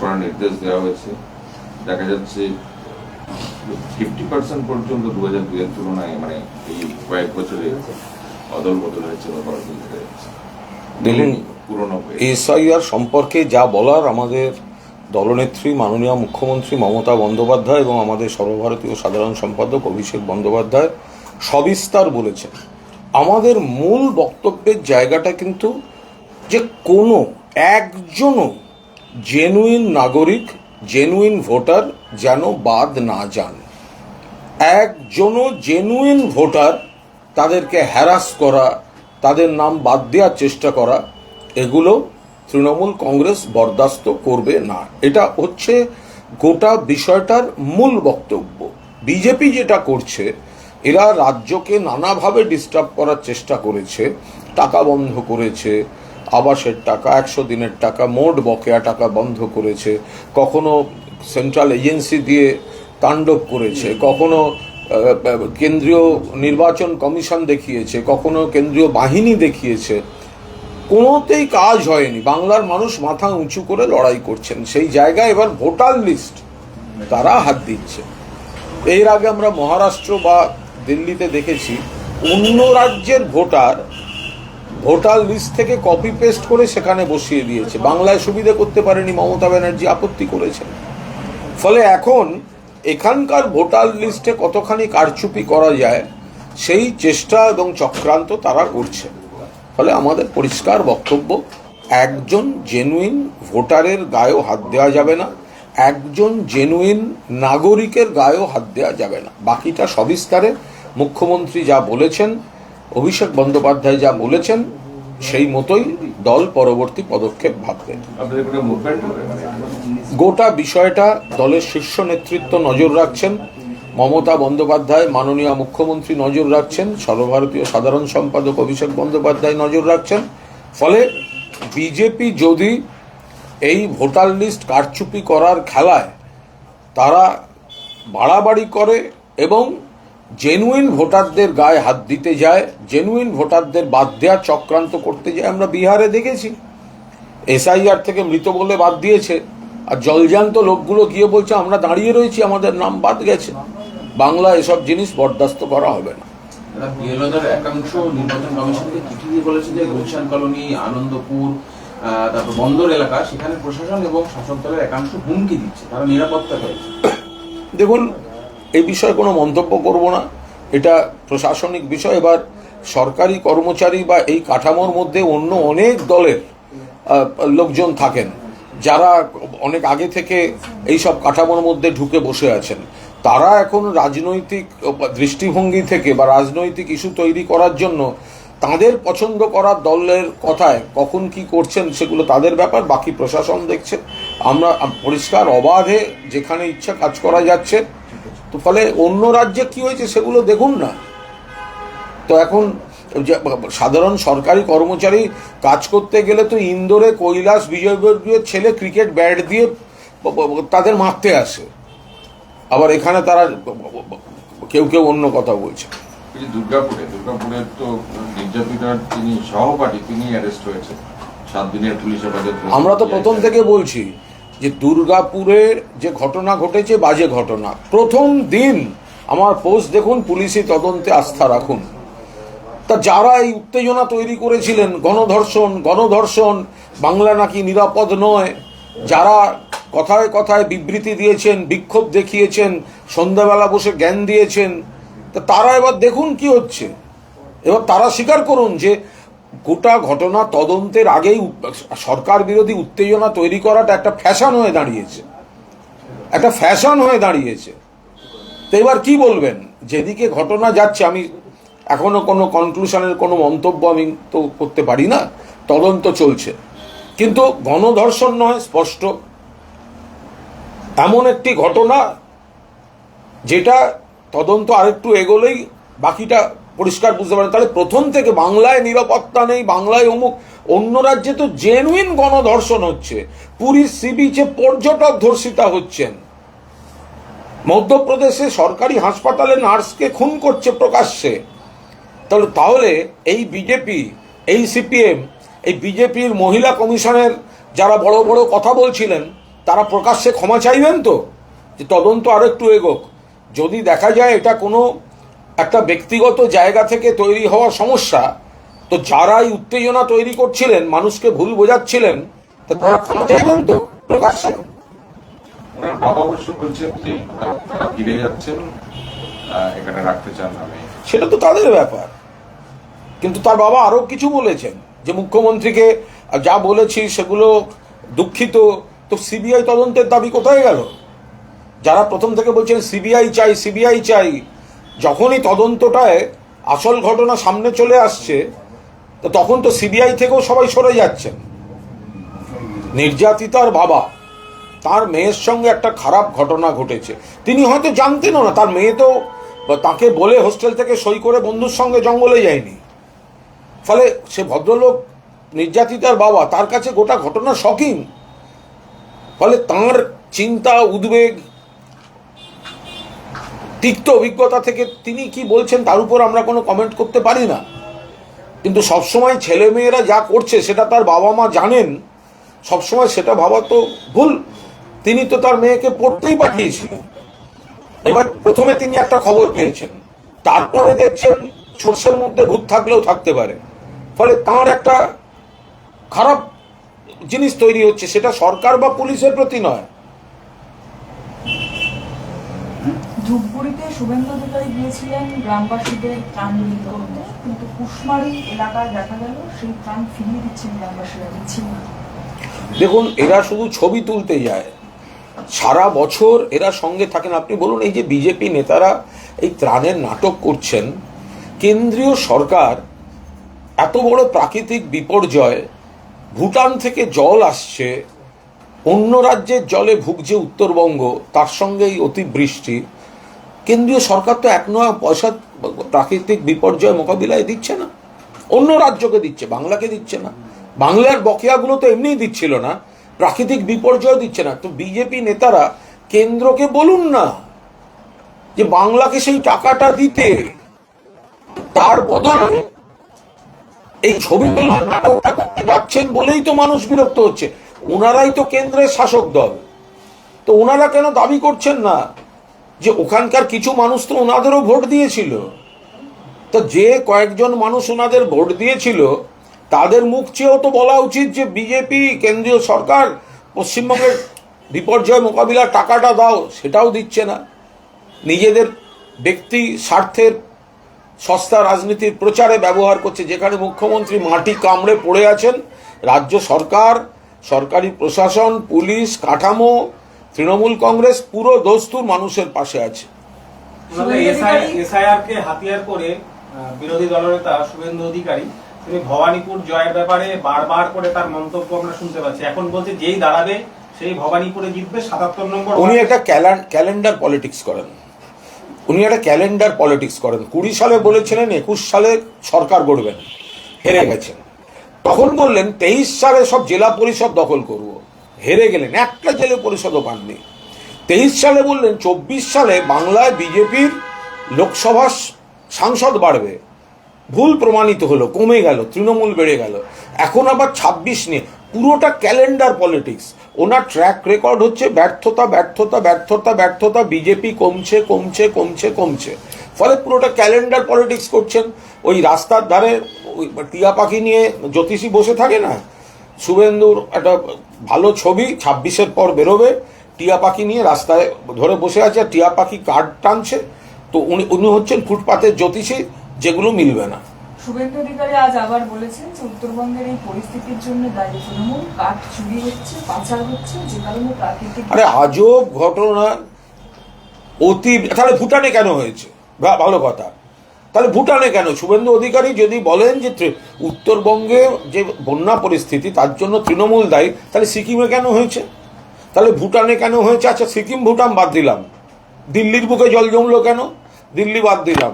করার নির্দেশ দেওয়া হয়েছে। দেখা যাচ্ছে ফিফটি পার্সেন্ট পর্যন্ত দু হাজার দুইয়ের তুলনায় মানে এই কয়েক বছরে অদল বদল হয়েছে বা বদল দেখুন এসআইআর সম্পর্কে যা বলার আমাদের দলনেত্রী মাননীয় মুখ্যমন্ত্রী মমতা বন্দ্যোপাধ্যায় এবং আমাদের সর্বভারতীয় সাধারণ সম্পাদক অভিষেক বন্দ্যোপাধ্যায় সবিস্তার বলেছেন। আমাদের মূল বক্তব্যের জায়গাটা কিন্তু যে কোনো একজনও জেনুইন নাগরিক, জেনুইন ভোটার যেন বাদ না যান। একজনও জেনুইন ভোটার তাদেরকে হ্যারাস করা, তাদের নাম বাদ দেওয়ার চেষ্টা করা, এগুলো তৃণমূল কংগ্রেস বরদাস্ত করবে না। এটা হচ্ছে গোটা বিষয়টার মূল বক্তব্য। বিজেপি যেটা করছে, এরা রাজ্যকে নানাভাবে ডিস্টার্ব করার চেষ্টা করেছে, টাকা বন্ধ করেছে আবাসের টাকা একশো দিনের টাকা মোট বকেয়া টাকা বন্ধ করেছে কখনো সেন্ট্রাল এজেন্সি দিয়ে তাণ্ডব করেছে কখনো কেন্দ্রীয় নির্বাচন কমিশন দেখিয়েছে কখনো কেন্দ্রীয় বাহিনী দেখিয়েছে। কোনোতেই কাজ হয়নি। বাংলার মানুষ মাথা উঁচু করে লড়াই করছেন। সেই জায়গায় এবার ভোটার লিস্ট তারা হাত দিচ্ছে। এর আগে আমরা মহারাষ্ট্র বা দিল্লিতে দেখেছি অন্য রাজ্যের ভোটার ভোটার লিস্ট থেকে কপি পেস্ট করে সেখানে বসিয়ে দিয়েছে। বাংলায় সুবিধে করতে পারেনি মমতা ব্যানার্জি, আপত্তি করেছেন। ফলে এখন এখানকার ভোটার লিস্টে কতখানি কারচুপি করা যায়, সেই চেষ্টা এবং চক্রান্ত তারা করছে। ফলে আমাদের পরিষ্কার বক্তব্য, একজন জেনুইন ভোটারের গায়েও হাত দেওয়া যাবে না, একজন জেনুইন নাগরিকের গায়েও হাত দেওয়া যাবে না। বাকিটা সবিস্তারে মুখ্যমন্ত্রী যা বলেছেন অভিষেক বন্দ্যোপাধ্যায় যা বলেছেন সেই মতোই দল পরবর্তী পদক্ষেপ ভাববে। গোটা বিষয়টা দলের শীর্ষ নেতৃত্ব নজর রাখছেন। মমতা বন্দ্যোপাধ্যায় মাননীয় মুখ্যমন্ত্রী নজর রাখছেন। সর্বভারতীয় সাধারণ সম্পাদক অভিষেক বন্দ্যোপাধ্যায় নজর রাখছেন। ফলে বিজেপি যদি এই ভোটার লিস্ট কারচুপি করার খেলায় তারা বাড়াবাড়ি করে এবং জেনুইন ভোটারদের গায়ে হাত দিতে যায় জেনুইন ভোটারদের বাদ দেওয়ার চক্রান্ত করতে যায় আমরা বিহারে দেখেছি। এসআইআর থেকে মৃত বলে বাদ দিয়েছে। আর জলজান্ত লোকগুলো গিয়ে বলছে আমরা দাঁড়িয়ে রয়েছি আমাদের নাম বাদ গেছে। বাংলা এসব জিনিস বরদাস্ত করা হবে না। একাংশ নির্বাচন কমিশনকে চিঠি দিয়ে বলেছে যে গুলশান কলোনি আনন্দপুর তারপর বন্দর এলাকা সেখানে প্রশাসন এবং শাসক দলের একাংশ হুমকি দিচ্ছে তারা নিরাপত্তা চাইছে দেখুন এই বিষয়ে কোনো মন্তব্য করব না। এটা প্রশাসনিক বিষয়। এবার সরকারি কর্মচারী বা এই কাঠামোর মধ্যে অন্য অনেক দলের লোকজন থাকেন, যারা অনেক আগে থেকে এই সব কাঠামোর মধ্যে ঢুকে বসে আছেন। তারা এখন রাজনৈতিক দৃষ্টিভঙ্গি থেকে বা রাজনৈতিক ইস্যু তৈরি করার জন্য তাদের পছন্দ করার দলের কথায় কখন কি করছেন সেগুলো তাদের ব্যাপার, বাকি প্রশাসন দেখছে। আমরা পরিষ্কার অবাধে যেখানে ইচ্ছা কাজ করা যাচ্ছে তো ফলে অন্য রাজ্যে কি হয়েছে সেগুলো দেখুন না। তো এখন সাধারণ সরকারি কর্মচারী কাজ করতে গেলে তো ইন্দোরে কৈলাস বিজয়বর্গীয় ছেলে ক্রিকেট ব্যাট দিয়ে তাদের মারতে আসে। আবার এখানে তারা কেউ কেউ অন্য কথা বলছে। দুর্গাপুরে দুর্গাপুরের তো নির্যাতিতার তিনি সহপাঠী তিনি অ্যারেস্ট হয়েছে সাত দিনের পুলিশ হেফাজত। আমরা তো প্রথম থেকে বলছি। যে দুর্গাপুরের যে ঘটনা ঘটেছে, বাজে ঘটনা। প্রথম দিন আমার পোস্ট দেখুন, পুলিশি তদন্তে আস্থা রাখুন। তা যারা এই উত্তেজনা তৈরি করেছিলেন, গণধর্ষণ গণধর্ষণ, বাংলা নাকি নিরাপদ নয়, যারা কথায় কথায় বিবৃতি দিয়েছেন, বিক্ষোভ দেখিয়েছেন, সন্ধ্যাবেলা বসে জ্ঞান দিয়েছেন, তা তারা এবার দেখুন কি হচ্ছে। এবার তারা স্বীকার করুন যে গোটা ঘটনা তদন্তের আগেই সরকার বিরোধী উত্তেজনা তৈরি করাটা একটা ফ্যাশন হয়ে দাঁড়িয়েছে। একটা ফ্যাশন হয়ে দাঁড়িয়েছে। তো এবার কি বলবেন? যেদিকে ঘটনা যাচ্ছে, আমি এখনও কোনো কনক্লুশনের কোনো মন্তব্য আমি তো করতে পারি না। তদন্ত চলছে। কিন্তু গণধর্ষণ নয়, স্পষ্ট। এমন একটি ঘটনা যেটা তদন্ত আরেকটু এগোলেই বাকিটা পরিষ্কার বুঝতে পারেন। তাহলে প্রথম থেকে বাংলায় নিরাপত্তা নেই, বাংলায় অমুক। অন্য রাজ্যে তো জেনুইন গণধর্ষণ হচ্ছে। পুরীর সি বিচে পর্যটক ধর্ষিতা হচ্ছেন। মধ্যপ্রদেশে সরকারি হাসপাতালে নার্সকে খুন করছে প্রকাশ্যে। তাহলে তাহলে এই বিজেপি এই সিপিএম এই বিজেপির মহিলা কমিশনের যারা বড় বড় কথা বলছিলেন, তারা প্রকাশ্যে ক্ষমা চাইবেন তো? যে তদন্ত আরও একটু এগোক। যদি দেখা যায় এটা কোনো একটা ব্যক্তিগত জায়গা থেকে তৈরি হওয়া সমস্যা তো যারা এই উত্তেজনা তৈরি করছিলেন মানুষকে ভুল বোঝাচ্ছিলেন সেটা তো তাদের ব্যাপার। কিন্তু তার বাবা আরও কিছু বলেছেন যে মুখ্যমন্ত্রীকে যা বলেছি সেগুলো দুঃখিত। তো সিবিআই তদন্তের দাবি কোথায় গেল? যারা প্রথম থেকে বলছেন সিবিআই চাই সিবিআই চাই যখনই তদন্তটায় আসল ঘটনা সামনে চলে আসছে, তো তখন তো সিবিআই থেকেও সবাই সরে যাচ্ছেন নির্যাতিতার বাবা, তার মেয়ের সঙ্গে একটা খারাপ ঘটনা ঘটেছে। তিনি হয়তো জানতেনও না, তার মেয়ে তো তাকে বলে হোস্টেল থেকে সই করে বন্ধুর সঙ্গে জঙ্গলে যায়নি। ফলে সে ভদ্রলোক, নির্যাতিতার বাবা, তার কাছে গোটা ঘটনা শকিং ফলে তার চিন্তা, উদ্বেগ তিক্ত অভিজ্ঞতা থেকে তিনি কি বলছেন তার উপর আমরা কোনো কমেন্ট করতে পারি না। কিন্তু সবসময় ছেলে মেয়েরা যা করছে সেটা তার বাবা মা জানেন, সবসময় সেটা ভাবা তো ভুল। তিনি তো তার মেয়েকে পড়তেই পাঠিয়েছিলেন। এবার প্রথমে তিনি একটা খবর পেয়েছেন। তারপরে দেখছেন সর্ষের মধ্যে ভূত থাকলেও থাকতে পারে। ফলে তার একটা খারাপ জিনিস তৈরি হচ্ছে, সেটা সরকার বা পুলিশের প্রতি নয়। শুভেন্দু অধিকারী গিয়েছিলেন, গ্রামবাসীদের ত্রাণ বিলি করতে কিন্তু কুশমারি এলাকায় দেখা গেল, সেই ত্রাণ ফিরিয়ে দিচ্ছেন গ্রামবাসীরা, দিচ্ছেন দেখুন, এরা শুধু ছবি তুলতে যায়। সারা বছর এরা সঙ্গে থাকেন। আপনি বলুন, এই যে বিজেপি নেতারা এই ত্রাণের নাটক করছেন, কেন্দ্রীয় সরকার এত বড় প্রাকৃতিক বিপর্যয়, ভুটান থেকে জল আসছে, অন্য রাজ্যের জলে ভুগছে উত্তরবঙ্গ, তার সঙ্গে এই অতিবৃষ্টি। কেন্দ্রীয় সরকার তো এক নয়া পয়সা প্রাকৃতিক বিপর্যয় মোকাবিলায় দিচ্ছে না। অন্য রাজ্যকে দিচ্ছে, বাংলাকে দিচ্ছে না। বাংলার বকেয়াগুলো তো এমনিই দিচ্ছিল না, প্রাকৃতিক বিপর্যয় দিচ্ছে না। তো বিজেপি নেতারা কেন্দ্রকে বলুন না যে বাংলাকে সেই টাকাটা দিতে, তার বদলে এই ছবিগুলো করতে যাচ্ছেন বলেই তো মানুষ বিরক্ত হচ্ছে। ওনারাই তো কেন্দ্রের শাসক দল। তো ওনারা কেন দাবি করছেন না? যে ওখানকার কিছু মানুষ তো ওনাদেরও ভোট দিয়েছিল। তো যে কয়েকজন মানুষ ওনাদের ভোট দিয়েছিল, তাদের মুখ চেয়েও তো বলা উচিত যে বিজেপি, কেন্দ্রীয় সরকার, পশ্চিমবঙ্গের বিপর্যয় মোকাবিলার টাকাটা দাও, সেটাও দিচ্ছে না। নিজেদের ব্যক্তি স্বার্থের সস্তা রাজনীতির প্রচারে ব্যবহার করছে, যেখানে মুখ্যমন্ত্রী মাটি কামড়ে পড়ে আছেন। রাজ্য সরকার, সরকারি প্রশাসন, পুলিশ, কাঠামো তৃণমূল কংগ্রেস পুরো দস্তুর মানুষের পাশে আছে। শুভেন্দু এসআইআর কে হাতিয়ার করে বিরোধী দলনেতা শুভেন্দু অধিকারী তিনি ভবানীপুর জয়ের ব্যাপারে বারবার করে তার মন্তব্য আমরা শুনতে পাচ্ছি। এখন বলছে যেই দাঁড়াবে সেই ভবানীপুরে জিতবে সাতাত্তর নম্বর উনি একটা ক্যালেন্ডার পলিটিক্স করেন। উনি একটা ক্যালেন্ডার পলিটিক্স করেন। কুড়ি সালে বলেছিলেন একুশ সালে সরকার গড়বেন। হেরে গেছেন। তখন বললেন তেইশ সালে সব জেলা পরিষদ দখল করব। হেরে গেলেন, একটা জেলে পরিষদও পাননি। তেইশ সালে বললেন, চব্বিশ সালে বাংলায় বিজেপির লোকসভা সাংসদ বাড়বে। ভুল প্রমাণিত হলো, কমে গেল, তৃণমূল বেড়ে গেল। এখন আবার ছাব্বিশ নিয়ে পুরোটা ক্যালেন্ডার পলিটিক্স। ওনার ট্র্যাক রেকর্ড হচ্ছে ব্যর্থতা ব্যর্থতা ব্যর্থতা ব্যর্থতা, বিজেপি কমছে কমছে কমছে কমছে। ফলে পুরোটা ক্যালেন্ডার পলিটিক্স করছেন। ওই রাস্তার ধারে ওই টিয়া পাখি নিয়ে জ্যোতিষী বসে থাকে না? শুভেন্দুর একটা ভালো ছবি ছাব্বিশের পর বেরোবে টিয়া পাখি নিয়ে রাস্তায় ধরে বসে আছে আর টিয়া পাখি কার্ড টানছে তো উনি উনি হচ্ছেন ফুটপাতের জ্যোতিষী যেগুলো মিলবে না। শুভেন্দু অধিকারী আজ আবার বলেছেন যে উত্তরবঙ্গের এই পরিস্থিতির জন্য দায়ী তৃণমূল কাঠ চুরি হচ্ছে পাচার হচ্ছে যে কারণে প্রাকৃতিক আরে আজব ঘটনা অতি তাহলে ভুটানে কেন হয়েছে? ভালো কথা। তাহলে ভুটানে কেন? শুভেন্দু অধিকারী যদি বলেন যে উত্তরবঙ্গে যে বন্যা পরিস্থিতি, তার জন্য তৃণমূল দায়ী, তাহলে সিকিমে কেন হয়েছে? তাহলে ভুটানে কেন হয়েছে? আচ্ছা সিকিম ভুটান বাদ দিলাম। দিল্লির বুকে জল জমলো কেন? দিল্লি বাদ দিলাম।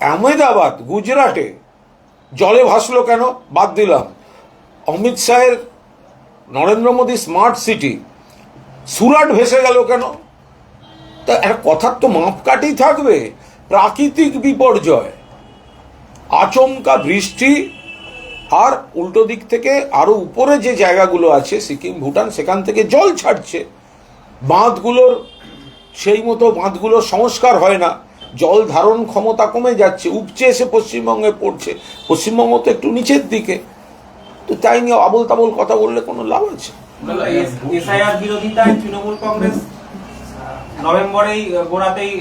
আহমেদাবাদ, গুজরাটে জলে ভাসলো কেন? বাদ দিলাম। অমিত শাহের নরেন্দ্র মোদী স্মার্ট সিটি, সুরাট ভেসে গেল কেন? তা একটা কথার তো মাপকাঠি থাকবে। প্রাকৃতিক বিপর্যয়, আচমকা বৃষ্টি, আর উল্টো দিক থেকে আরও উপরে যে জায়গাগুলো আছে, সিকিম, ভুটান, সেখান থেকে জল ছাড়ছে, বাঁধগুলোর সেই মতো বাঁধগুলোর সংস্কার হয় না। জল ধারণ ক্ষমতা কমে যাচ্ছে, উপচে এসে পশ্চিমবঙ্গে পড়ছে। পশ্চিমবঙ্গ তো একটু নিচের দিকে। তো তাই নিয়ে আবল তাবল কথা বললে কোনো লাভ আছে? তৃণমূল কংগ্রেস নভেম্বরেই গোড়াতেই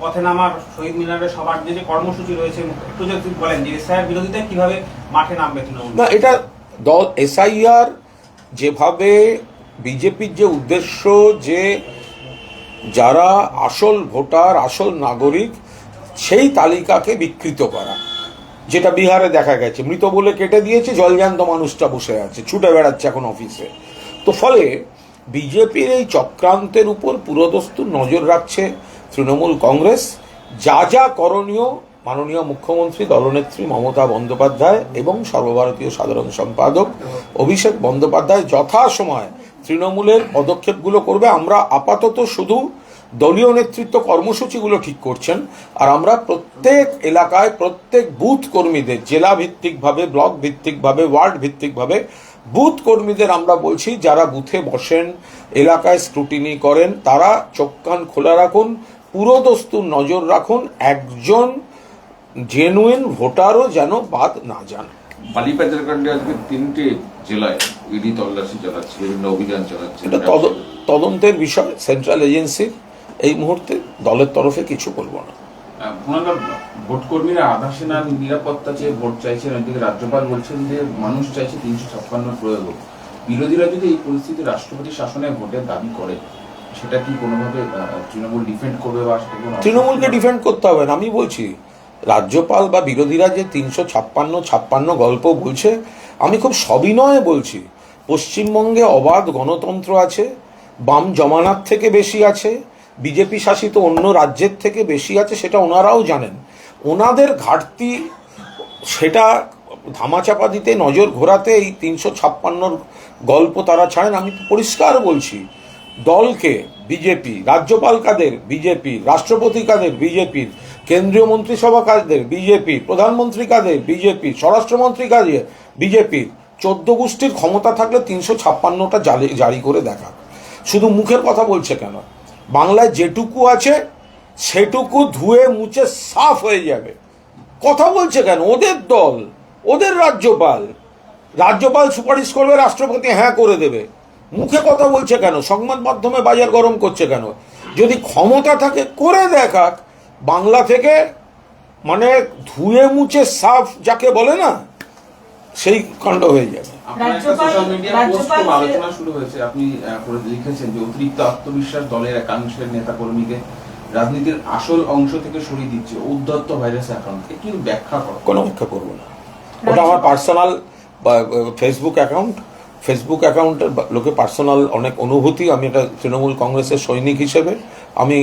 পথে নামার শহীদ মিনারের সবার যে কর্মসূচি রয়েছে একটু বলেন, যে এসআইআর বিরোধিতায় কীভাবে মাঠে নামবে না, এটা দল এসআইআর যেভাবে বিজেপির যে উদ্দেশ্য যে যারা আসল ভোটার, আসল নাগরিক, সেই তালিকাকে বিকৃত করা, যেটা বিহারে দেখা গেছে। মৃত বলে কেটে দিয়েছে জলজান্ত মানুষটা বসে আছে, ছুটে বেড়াচ্ছে এখন অফিসে তো ফলে বিজেপির এই চক্রান্তের উপর পুরোদস্তুর নজর রাখছে তৃণমূল কংগ্রেস। যা যা করণীয়, মাননীয় মুখ্যমন্ত্রী, দলনেত্রী মমতা বন্দ্যোপাধ্যায় এবং সর্বভারতীয় সাধারণ সম্পাদক অভিষেক বন্দ্যোপাধ্যায় যথাসময় তৃণমূলের পদক্ষেপগুলো করবে। আমরা আপাতত শুধু দলীয় নেতৃত্ব কর্মসূচিগুলো ঠিক করছেন আর আমরা প্রত্যেক এলাকায় প্রত্যেক বুথ কর্মীদের, জেলা ভিত্তিকভাবে, ব্লক ভিত্তিকভাবে, ওয়ার্ড ভিত্তিকভাবে বুথ কর্মীদের আমরা বলছি যারা বুথে বসেন এলাকায় স্ক্রুটিনি করেন তারা চোখ কান খোলা রাখুন পুরোদস্তুর নজর রাখুন একজন জেনুইন ভোটারও যেন বাদ না যান। বালিপাচার কাণ্ডে আজকে তিনটে জেলায় ইডি তল্লাশি চালাচ্ছে বিভিন্ন অভিযান চালাচ্ছে। এটা তদ- তদন্তের বিষয় সেন্ট্রাল এজেন্সির এই মুহূর্তে দলের তরফে কিছু বলব না। ভোট কর্মীরা আধা সেনার নিরাপত্তা চেয়ে ভোট চাইছেন ওইদিকে রাজ্যপাল বলছেন যে মানুষ চাইছে তিনশো ছাপ্পান্ন প্রয়োগ। বিরোধীরা যদি এই পরিস্থিতি রাষ্ট্রপতি শাসনে ভোটের দাবি করে, সেটা কি কোনোভাবে তৃণমূল ডিফেন্ড করবে বা তৃণমূলকে ডিফেন্ড করতে হবে না, আমি বলছি, রাজ্যপাল বা বিরোধীরা যে তিনশো ছাপ্পান্ন ছাপ্পান্ন গল্প বলছে, আমি খুব সবিনয়ে বলছি, পশ্চিমবঙ্গে অবাধ গণতন্ত্র আছে, বাম জমানার থেকে বেশি আছে, বিজেপি শাসিত অন্য রাজ্যের থেকে বেশি আছে, সেটা ওনারাও জানেন ওনাদের ঘাটতি, সেটা ধামাচাপা দিতে, নজর ঘোরাতে এই তিনশো ছাপ্পান্নর গল্প তারা ছাড়েন। আমি তো পরিষ্কার বলছি, দলকে বিজেপি, রাজ্যপাল কাদের? বিজেপি, রাষ্ট্রপতি কাদের? বিজেপির কেন্দ্রীয় মন্ত্রিসভা কাদের? বিজেপি, প্রধানমন্ত্রী কাদের? বিজেপি, স্বরাষ্ট্রমন্ত্রী কাদের? বিজেপির চোদ্দ গোষ্ঠীর ক্ষমতা থাকলে তিনশো ছাপ্পান্নটা জারি জারি করে দেখা শুধু মুখের কথা বলছে কেন? বাংলায় যেটুকু আছে সেটুকু ধুয়ে মুছে সাফ হয়ে যাবে। কথা বলছে কেন? ওদের দল ওদের রাজ্যপাল। রাজ্যপাল সুপারিশ করবে রাষ্ট্রপতি হ্যাঁ করে দেবে। মুখে কথা বলছে কেন? সংবাদ মাধ্যমে বাজার গরম করছে কেন? যদি ক্ষমতা থাকে করে দেখাক। বাংলা থেকে মানে ধুয়ে মুছে সাফ যাকে বলে না সেই কাণ্ড হয়ে যাবে। আলোচনা শুরু হয়েছে। আপনি লিখেছেন যে অতিরিক্ত আত্মবিশ্বাস দলের একাংশের নেতা কর্মীকে রাজনীতির আসল অংশ থেকে সরিয়ে দিচ্ছে উদ্ধত্ত ভাইরাস অ্যাকাউন্ট কি ব্যাখ্যা করো? কোনো ব্যাখ্যা করব না। ওটা আমার পার্সোনাল ফেসবুক অ্যাকাউন্ট ফেসবুক অ্যাকাউন্টের লোকে পার্সোনাল অনেক অনুভূতি। আমি এটা তৃণমূল কংগ্রেসের সৈনিক হিসেবে। আমি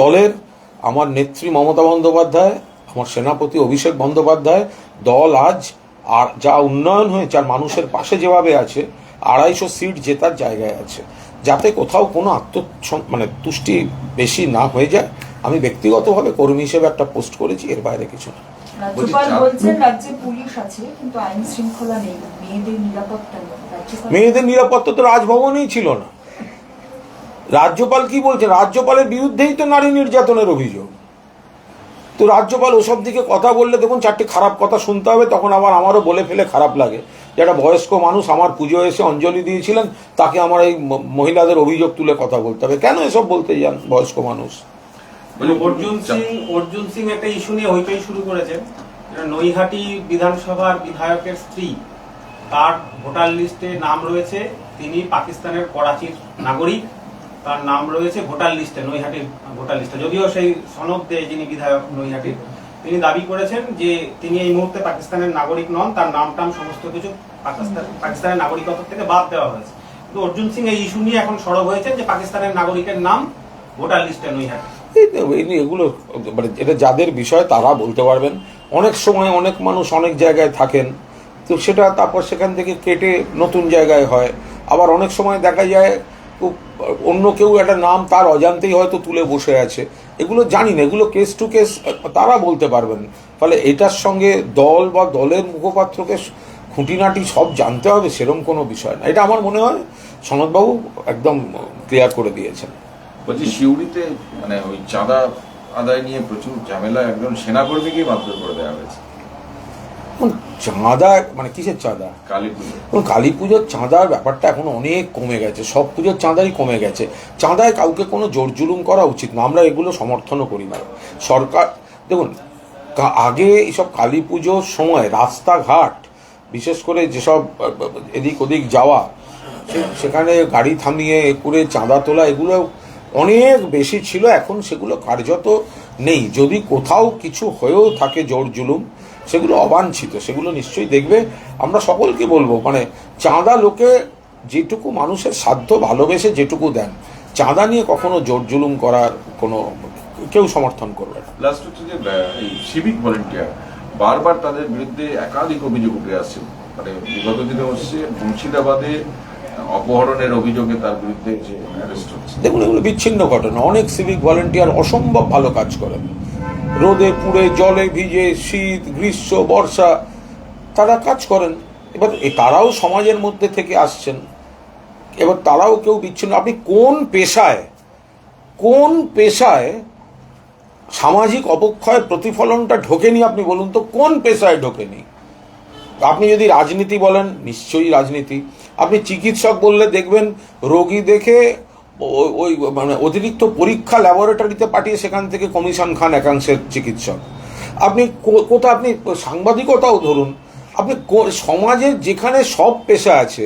দলের, আমার নেত্রী মমতা বন্দ্যোপাধ্যায়, আমার সেনাপতি অভিষেক বন্দ্যোপাধ্যায়, দল আজ আর যা উন্নয়ন হয়েছে, আর মানুষের পাশে যেভাবে আছে, আড়াইশো সিট জেতার জায়গায় আছে। যাতে কোথাও কোনো আত্ম মানে তুষ্টি বেশি না হয়ে যায় আমি ব্যক্তিগতভাবে কর্মী হিসেবে একটা পোস্ট করেছি এর বাইরে কিছু না। রাজ্যপাল চাপ- বলছেন রাজ্যে পুলিশ আছে কিন্তু আইন শৃঙ্খলা নেই। মেয়েদের নিরাপত্তা মেয়েদের নিরাপত্তা তো রাজভবনেই ছিল না। রাজ্যপাল কি বলছে? রাজ্যপালের বিরুদ্ধেই তো নারী নির্যাতনের অভিযোগ। তো রাজ্যপাল ওসব দিকে কথা বললে দেখুন চারটি খারাপ কথা শুনতে হবে তখন আবার আমারও বলে ফেলে খারাপ লাগে। একটা বয়স্ক মানুষ আমার পুজো এসে অঞ্জলি দিয়েছিলেন, তাকে আমার এই মহিলাদের অভিযোগ তুলে কথা বলতে হবে। কেন এসব বলতে যান বয়স্ক মানুষ? অর্জুন সিং অর্জুন সিং একটা ইস্যু নিয়ে হইচই শুরু করেছেন। নৈহাটি বিধানসভার বিধায়কের স্ত্রী। তার ভোটার লিস্টে নাম রয়েছে, তিনি পাকিস্তানের করাচির নাগরিক। তার নাম রয়েছে ভোটার লিস্টে, নৈহাটির ভোটার লিস্টে। যদিও সেই সনদ দেয় যিনি বিধায়ক নৈহাটির। তিনি দাবি করেছেন যে তিনি এই মুহূর্তে পাকিস্তানের নাগরিক নন তার নাম টাম সমস্ত কিছু পাকিস্তান পাকিস্তানের নাগরিকত্ব থেকে বাদ দেওয়া হয়েছে। কিন্তু অর্জুন সিং এই ইস্যু নিয়ে এখন সরব হয়েছেন যে পাকিস্তানের নাগরিকের নাম ভোটার লিস্টে তো, এগুলো মানে এটা যাদের বিষয় তারা বলতে পারবেন। অনেক সময় অনেক মানুষ অনেক জায়গায় থাকেন তো সেটা তারপর সেখান থেকে কেটে নতুন জায়গায় হয়। আবার অনেক সময় দেখা যায় অন্য কেউ একটা নাম তার অজান্তেই হয়তো তুলে বসে আছে। এগুলো জানি না এগুলো কেস টু কেস তারা বলতে পারবেন। ফলে এটার সঙ্গে দল বা দলের মুখপাত্রকে খুঁটিনাটি সব জানতে হবে সেরকম কোনো বিষয় না। এটা আমার মনে হয় সনদবাবু একদম ক্লিয়ার করে দিয়েছেন। বলছি শিউড়িতে মানে ওই চাঁদা আদায় নিয়ে প্রচুর ঝামেলা একজন সেনাকর্মীকে মারধর করে দেওয়া হয়েছে। চাঁদা মানে কিসের চাঁদা? কালী পুজো কালী পুজোর চাঁদার ব্যাপারটা এখন অনেক কমে গেছে সব পুজোর চাঁদাই কমে গেছে। চাঁদায় কাউকে কোনো জোর জুলুম করা উচিত না আমরা এগুলো সমর্থনও করি না। সরকার দেখুন আগে এইসব কালী পুজোর সময় রাস্তাঘাট বিশেষ করে যেসব এদিক ওদিক যাওয়া সেখানে গাড়ি থামিয়ে এ করে চাঁদা তোলা এগুলো অনেক বেশি ছিল এখন সেগুলো কার্যত নেই। যদি কোথাও কিছু হয়েও থাকে জোর জুলুম সেগুলো অবাঞ্ছিত সেগুলো নিশ্চয়ই দেখবে। আমরা সকলকে বলব মানে চাঁদা লোকে যেটুকু মানুষের সাধ্য ভালোবেসে যেটুকু দেন চাঁদা নিয়ে কখনো জোর জুলুম করার কোনো কেউ সমর্থন করবে না। লাস্ট হচ্ছে যে এই সিভিক ভলেন্টিয়ার বারবার তাদের বিরুদ্ধে একাধিক অভিযোগ উঠে আসছে। মানে বিগত দিনে হচ্ছে মুর্শিদাবাদে অপহরণের অভিযোগে তার বিরুদ্ধে যে দেখুন এগুলো বিচ্ছিন্ন ঘটনা। অনেক সিভিক ভলেন্টিয়ার অসম্ভব ভালো কাজ করেন। রোদে পুড়ে জলে ভিজে শীত, গ্রীষ্ম, বর্ষা, তারা কাজ করেন। এবার তারাও সমাজের মধ্যে থেকে আসছেন। এবার তারাও কেউ বিচ্ছিন্ন। আপনি কোন পেশায় কোন পেশায় সামাজিক অবক্ষয় প্রতিফলনটা ঢোকেনি আপনি বলুন তো? কোন পেশায় ঢোকেনি? আপনি যদি রাজনীতি বলেন, নিশ্চয়ই রাজনীতি। আপনি চিকিৎসক বললে দেখবেন, রোগী দেখে ওই মানে অতিরিক্ত পরীক্ষা ল্যাবরেটরিতে পাঠিয়ে সেখান থেকে কমিশন খান একাংশের চিকিৎসক। আপনি কোথা আপনি সাংবাদিকতাও ধরুন, আপনি সমাজের যেখানে সব পেশা আছে,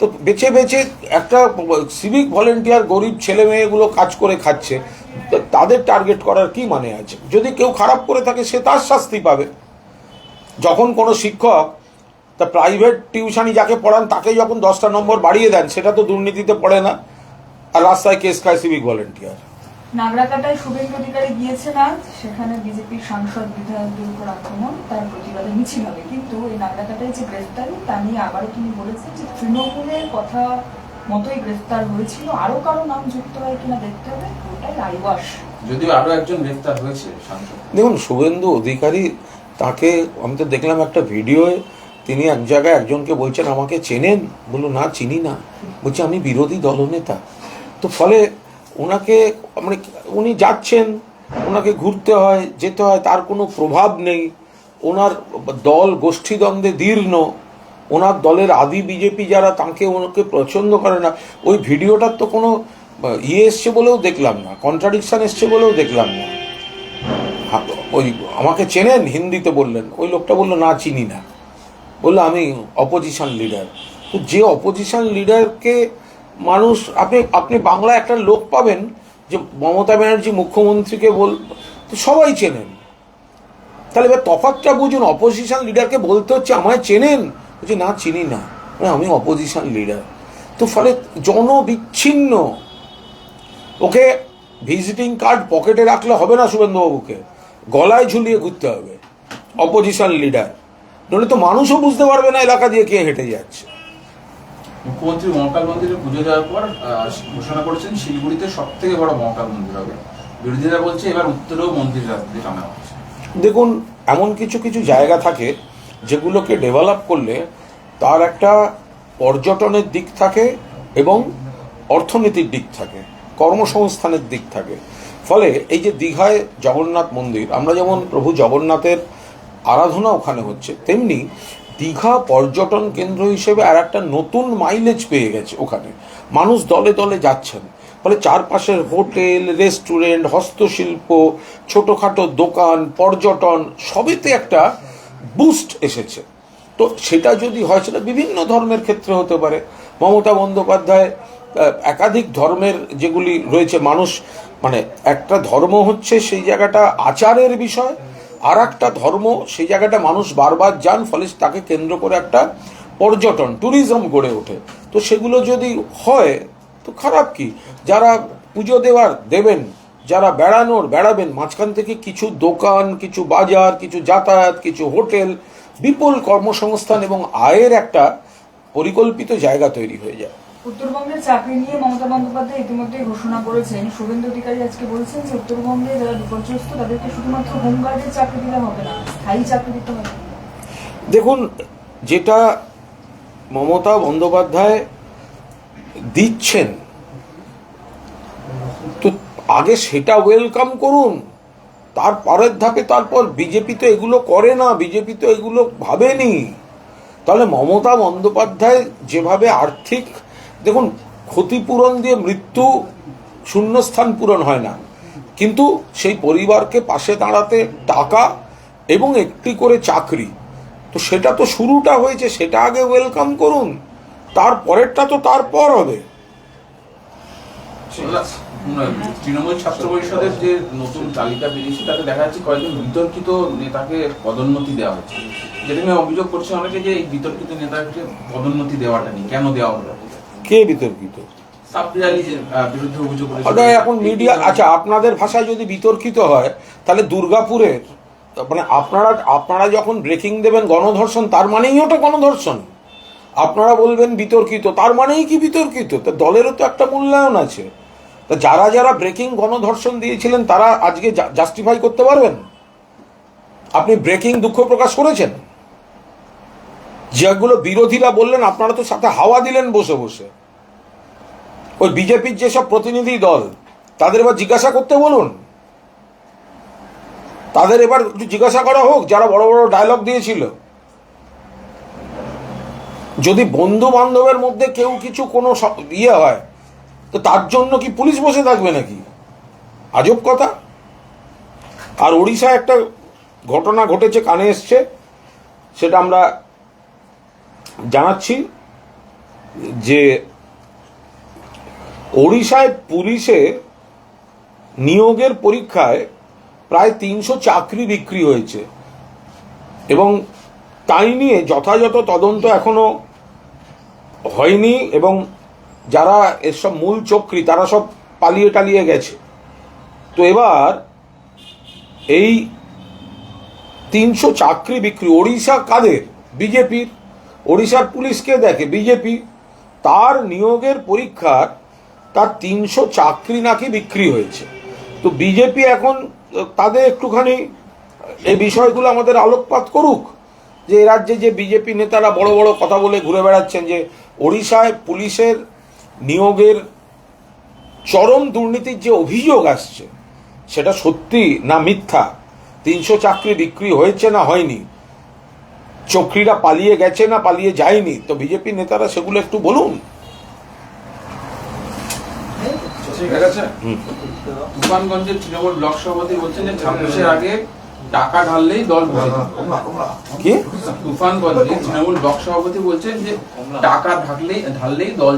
তো বেছে বেছে একটা সিভিক ভলেন্টিয়ার গরিব ছেলে মেয়েগুলো কাজ করে খাচ্ছে তাদের টার্গেট করার কি মানে আছে? যদি কেউ খারাপ করে থাকে, সে তার শাস্তি পাবে। যখন কোনো শিক্ষক তা প্রাইভেট টিউশনি যাকে পড়ান তাকে যখন দশটা নম্বর বাড়িয়ে দেন, সেটা তো দুর্নীতিতে পড়ে না। আর রাস্তায় কেস খায় সিভিক ভলেন্টিয়ার। নাগরাকাটায় শুভেন্দু অধিকারী গিয়েছেন আজ সেখানে বিজেপির সাংসদ বিধায়কদের উপর আক্রমণ তার প্রতিবাদে মিছিল হবে। কিন্তু এই নাগরাকাটায় যে গ্রেফতারি তা নিয়ে আবারও তিনি বলেছেন যে তৃণমূলের কথা মতোই গ্রেফতার হয়েছিল। আরও কারও নাম যুক্ত হয় কিনা দেখতে হবে ওটাই আইওয়াস যদিও আরও একজন গ্রেফতার হয়েছে সাংসদ। দেখুন শুভেন্দু অধিকারী তাকে আমি তো দেখলাম একটা ভিডিওয়ে তিনি এক জায়গায় একজনকে বলছেন আমাকে চেনেন? বলল না চিনি না। বলছে আমি বিরোধী দলনেতা। তো ফলে ওনাকে মানে উনি যাচ্ছেন, ওনাকে ঘুরতে হয়, যেতে হয়, তার কোনো প্রভাব নেই। ওনার দল গোষ্ঠীদ্বন্দ্বে দীর্ণ। ওনার দলের আদি বিজেপি যারা, তাকে ওনাকে পছন্দ করে না। ওই ভিডিওটার তো কোনো ইয়ে এসছে বলেও দেখলাম না কন্ট্রাডিকশান এসছে বলেও দেখলাম না। ওই আমাকে চেনেন, হিন্দিতে বললেন। ওই লোকটা বলল, না, চিনি না। বলল, আমি অপোজিশন লিডার তো যে অপোজিশন লিডারকে মানুষ আপনি আপনি বাংলায় একটা লোক পাবেন যে মমতা ব্যানার্জি মুখ্যমন্ত্রীকে বল তো সবাই চেনেন। তাহলে এবার তফাৎটা বুঝুন অপোজিশন লিডারকে বলতে হচ্ছে আমায় চেনেন? বলছে না চিনি না। বলে, আমি অপোজিশন লিডার তো ফলে জনবিচ্ছিন্ন। ওকে ভিজিটিং কার্ড পকেটে রাখলে হবে না শুভেন্দুবাবুকে। গলায় ঝুলিয়ে ঘুরতে হবে অপোজিশন লিডার নইলে তো মানুষও বুঝতে পারবে না এলাকা দিয়ে কে হেঁটে যাচ্ছে। মুখ্যমন্ত্রী মহাকাল মন্দিরে পুজো দেওয়ার পর ঘোষণা করেছেন শিলিগুড়িতে সব থেকে বড় মহাকাল মন্দির হবে। বিরোধীরা বলছে এবার উত্তরেও মন্দির রাখতে টানা হচ্ছে। দেখুন, এমন কিছু কিছু জায়গা থাকে যেগুলোকে ডেভেলপ করলে তার একটা পর্যটনের দিক থাকে এবং অর্থনীতির দিক থাকে, কর্মসংস্থানের দিক থাকে। ফলে এই যে দীঘায় জগন্নাথ মন্দির, আমরা যেমন প্রভু জগন্নাথের আরাধনা ওখানে হচ্ছে, তেমনি দীঘা পর্যটন কেন্দ্র হিসেবে আর একটা নতুন মাইলেজ পেয়ে গেছে ওখানে। মানুষ দলে দলে যাচ্ছেন। ফলে চারপাশের হোটেল রেস্টুরেন্ট হস্তশিল্প, ছোটোখাটো দোকান, পর্যটন সবেতে একটা বুস্ট এসেছে। তো সেটা যদি হয়, সেটা বিভিন্ন ধর্মের ক্ষেত্রে হতে পারে। মমতা বন্দ্যোপাধ্যায় একাধিক ধর্মের যেগুলি রয়েছে, মানুষ মানে একটা ধর্ম হচ্ছে সেই জায়গাটা আচারের বিষয় আর একটা ধর্ম, সেই জায়গাটা মানুষ বারবার যান, ফলে তাকে কেন্দ্র করে একটা পর্যটন ট্যুরিজম গড়ে ওঠে। তো সেগুলো যদি হয়, তো খারাপ কি? যারা পুজো দেওয়ার দেবেন, যারা বেড়ানোর বেড়াবেন, মাঝখান থেকে কিছু দোকান, কিছু বাজার, কিছু যাতায়াত, কিছু হোটেল, বিপুল কর্মসংস্থান এবং আয়ের একটা পরিকল্পিত জায়গা তৈরি হয়ে যায়। উত্তরবঙ্গের চাকরি নিয়ে মমতা বন্দ্যোপাধ্যায় ইতিমধ্যে ঘোষণা করেছেন। শুভেন্দু অধিকারী আজকে বলেছেন যে, উত্তরবঙ্গে যারা বিপর্যস্ত, তাদেরকে শুধুমাত্র হোমগার্ডের চাকরি দিলে হবে না, স্থায়ী চাকরি দিতে হবে। দেখুন, যেটা মমতা বন্দ্যোপাধ্যায় দিচ্ছেন, তো আগে সেটা ওয়েলকাম করুন, তার পরের ধাপে তারপর বিজেপি তো এগুলো করে না বিজেপি তো এগুলো ভাবেনি। তাহলে মমতা বন্দ্যোপাধ্যায় যেভাবে আর্থিক দেখুন, ক্ষতিপূরণ দিয়ে মৃত্যু শূন্যস্থান পূরণ হয় না। কিন্তু সেই পরিবারকে পাশে দাঁড়াতে টাকা এবং একটি করে চাকরি, তো সেটা তো শুরুটা হয়েছে, সেটা আগে ওয়েলকাম করুন তার পরেরটা তো তারপর হবে। তৃণমূল ছাত্র পরিষদের যে নতুন তালিকা বেরিয়েছে, তাতে দেখা যাচ্ছে কয়েকজন বিতর্কিত নেতাকে পদোন্নতি দেওয়া হচ্ছে। যেটা নিয়ে অভিযোগ করছে অনেকে যে এই বিতর্কিত নেতাকে পদোন্নতি দেওয়াটা নেই। কেন দেওয়া হলো? কে বিতর্কিত? এখন মিডিয়া আচ্ছা আপনাদের ভাষায় যদি বিতর্কিত হয় তাহলে দুর্গাপুরের মানে আপনারা আপনারা যখন ব্রেকিং দেবেন গণধর্ষণ তার মানেই ওটা গণধর্ষণ। আপনারা বলবেন বিতর্কিত তার মানেই কি বিতর্কিত? তা দলেরও তো একটা মূল্যায়ন আছে। তা যারা যারা ব্রেকিং গণধর্ষণ দিয়েছিলেন তারা আজকে জাস্টিফাই করতে পারবেন? আপনি ব্রেকিং দুঃখ প্রকাশ করেছেন? যেগুলো বিরোধীরা বললেন, আপনারা তো সাথে হাওয়া দিলেন বসে বসে। ওই বিজেপির যেসব প্রতিনিধি দল, তাদের এবার জিজ্ঞাসা করতে বলুন। তাদের এবার একটু জিজ্ঞাসা করা হোক, যারা বড় বড় ডায়লগ দিয়েছিল। যদি বন্ধু বান্ধবের মধ্যে কেউ কিছু কোনো ইয়ে হয়, তো তার জন্য কি পুলিশ বসে থাকবে নাকি? আজব কথা। আর ওড়িশায় একটা ঘটনা ঘটেছে, কানে এসছে। সেটা আমরা জানাচ্ছি যে ওড়িশায় পুলিশে নিয়োগের পরীক্ষায় প্রায় তিনশো চাকরি বিক্রি হয়েছে। এবং তাই নিয়ে যথাযথ তদন্ত এখনও হয়নি এবং যারা এসব মূল চক্রী, তারা সব পালিয়ে টালিয়ে গেছে। তো এবার এই তিনশো চাকরি বিক্রি, ওড়িশা কাদের? বিজেপির। ওড়িশার পুলিশকে দেখে, বিজেপি, তার নিয়োগের পরীক্ষার তার তিনশো চাকরি নাকি বিক্রি হয়েছে। তো বিজেপি এখন, তাদের একটুখানি এই বিষয়গুলো আমাদের আলোকপাত করুক, যে এ রাজ্যে যে বিজেপি নেতারা বড় বড় কথা বলে ঘুরে বেড়াচ্ছেন যে ওড়িশায় পুলিশের নিয়োগের চরম দুর্নীতির যে অভিযোগ আসছে, সেটা সত্যি না মিথ্যা? তিনশো চাকরি বিক্রি হয়েছে না হয়নি? চক্রীরা পালিয়ে গেছে না পালিয়ে যায়নি তো বিজেপি নেতারা সেগুলো একটু বলুন। ঠিক আছে? তুফানগঞ্জের তৃণমূল ব্লক সভাপতি বলছেন যে ছাব্বিশের আগে টাকা ঢাললেই দল তুফানগঞ্জে তৃণমূল ব্লক সভাপতি বলছেন যে টাকা ঢাকলেই ঢাললেই দল